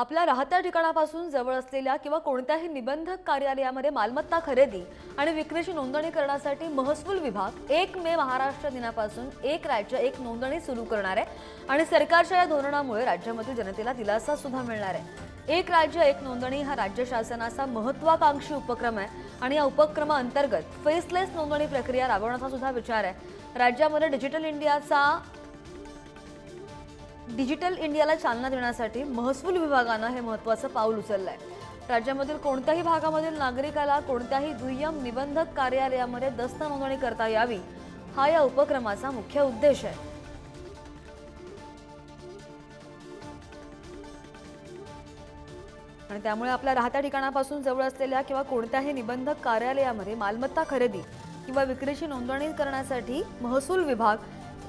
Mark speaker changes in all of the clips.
Speaker 1: आपल्या राहत्या ठिकाणापासून जवळ असलेल्या किंवा कोणत्याही निबंधक कार्यालयामध्ये मालमत्ता खरेदी आणि विक्रीची नोंदणी करण्यासाठी महसूल विभाग एक मे महाराष्ट्र दिनापासून एक राज्य एक नोंदणी सुरू करणार आहे. आणि सरकारच्या या धोरणामुळे राज्यामधील जनतेला दिलासा सुद्धा मिळणार आहे. एक राज्य एक नोंदणी हा राज्य शासनाचा महत्वाकांक्षी उपक्रम आहे. आणि या उपक्रमाअंतर्गत फेसलेस नोंदणी प्रक्रिया राबवण्याचा सुद्धा विचार आहे. राज्यामध्ये डिजिटल इंडियाचा डिजिटल इंडियाला चालना देण्यासाठी महसूल विभागानं हे महत्त्वाचं पाऊल उचललं आहे राज्यामधील कोणत्याही भागामधील नागरिकाला कोणत्याही दुय्यम निबंधक कार्यालयामध्ये दस्त नोंदणी करता यावी हा या उपक्रमाचा मुख्य उद्देश आहे. आणि त्यामुळे आपल्या राहत्या ठिकाणापासून जवळ असलेल्या किंवा कोणत्याही निबंधक कार्यालयामध्ये मालमत्ता खरेदी किंवा विक्रीची नोंदणी करण्यासाठी महसूल विभाग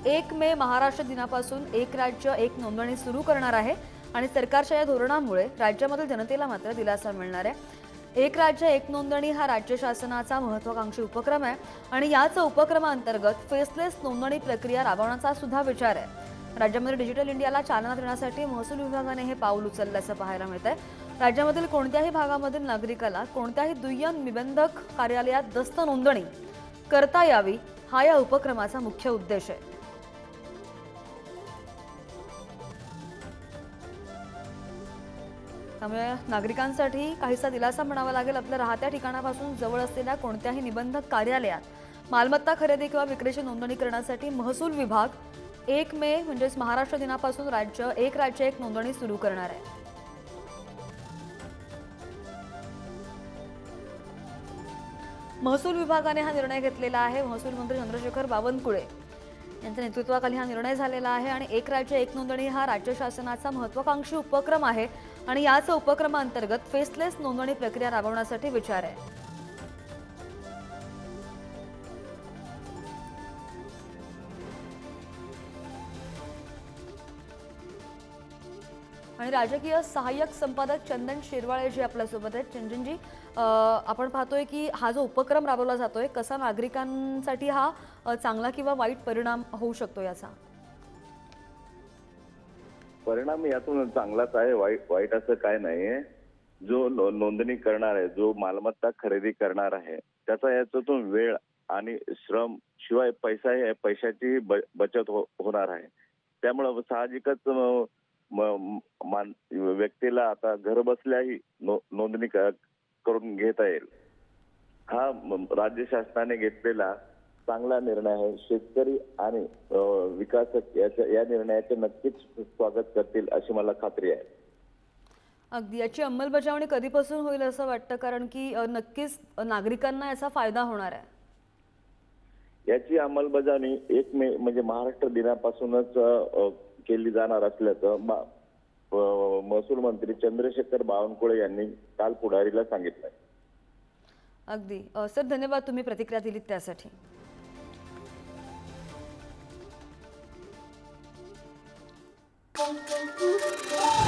Speaker 1: एक मे महाराष्ट्र दिनापासून एक राज्य एक नोंदणी सुरू करणार आहे आणि सरकारच्या या धोरणामुळे राज्यामधील जनतेला मात्र दिलासा मिळणार आहे. एक राज्य एक नोंदणी हा राज्य शासनाचा महत्वाकांक्षी उपक्रम आहे आणि याच उपक्रमाअंतर्गत फेसलेस नोंदणी प्रक्रिया राबवण्याचा सुद्धा विचार आहे. राज्यामध्ये डिजिटल इंडियाला चालना देण्यासाठी महसूल विभागाने हे पाऊल उचलल्याचं पाहायला मिळत आहे राज्यामधील कोणत्याही भागामधील नागरिकाला कोणत्याही दुय्यम निबंधक कार्यालयात दस्त नोंदणी करता यावी हा या उपक्रमाचा मुख्य उद्देश आहे. त्यामुळे नागरिकांसाठी काहीसा दिलासा म्हणावा लागेल. आपल्या राहत्या ठिकाणापासून जवळ असलेल्या कोणत्याही निबंधक कार्यालयात. मालमत्ता खरेदी किंवा विक्रीची नोंदणी करण्यासाठी महसूल विभाग एक मे म्हणजेच महाराष्ट्र दिनापासून राज्य एक राज्य एक नोंदणी सुरू करणार आहे. महसूल विभागाने हा निर्णय घेतलेला आहे. महसूल मंत्री चंद्रशेखर बावनकुळे यांच्या नेतृत्वाखाली हा निर्णय झालेला आहे आणि एक राज्य एक नोंदणी हा राज्य शासनाचा महत्वाकांक्षी उपक्रम आहे. आणि याच उपक्रमाअंतर्गत फेसलेस नोंदणी प्रक्रिया राबवण्यासाठी विचार आहे. आणि राजकीय सहाय्यक संपादक चंदन शिरवाळे जे आपल्यासोबत आहेत. चंदनजी आपण पाहतोय की हा जो उपक्रम राबवला जातोय कसा नागरिकांसाठी हा चांगला किंवा वाईट परिणाम होऊ शकतो याचा?
Speaker 2: परिणाम यातून चांगलाच आहे वाईट वाईट असं काय नाहीये. जो नोंदणी करणार आहे जो मालमत्ता खरेदी करणार आहे त्याचा याच्यातून वेळ आणि श्रम शिवाय पैसा आहे पैशाची बचत हो- होणार आहे. त्यामुळं साहजिकच म- मान- व्यक्तीला आता घर बसल्याही नो- नोंदणी करून घेता येईल. हा राज्य शासनाने घेतलेला चांगला निर्णय आहे. शेतकरी आणि विकासक याच्या या निर्णयाचे नक्कीच स्वागत करतील अशी मला खात्री आहे.
Speaker 1: अगदी. याची अंमलबजावणी कधीपासून होईल असं वाटतं? कारण की नक्कीच नागरिकांना याचा फायदा होणार आहे.
Speaker 2: याची अंमलबजावणी एक मे म्हणजे महाराष्ट्र दिनापासूनच केली जाणार असल्याचं महसूल मंत्री चंद्रशेखर बावनकुळे यांनी काल पुढारीला सांगितलंय.
Speaker 1: अगदी. सर धन्यवाद तुम्ही प्रतिक्रिया दिलीत त्यासाठी. Oh, oh, oh, oh.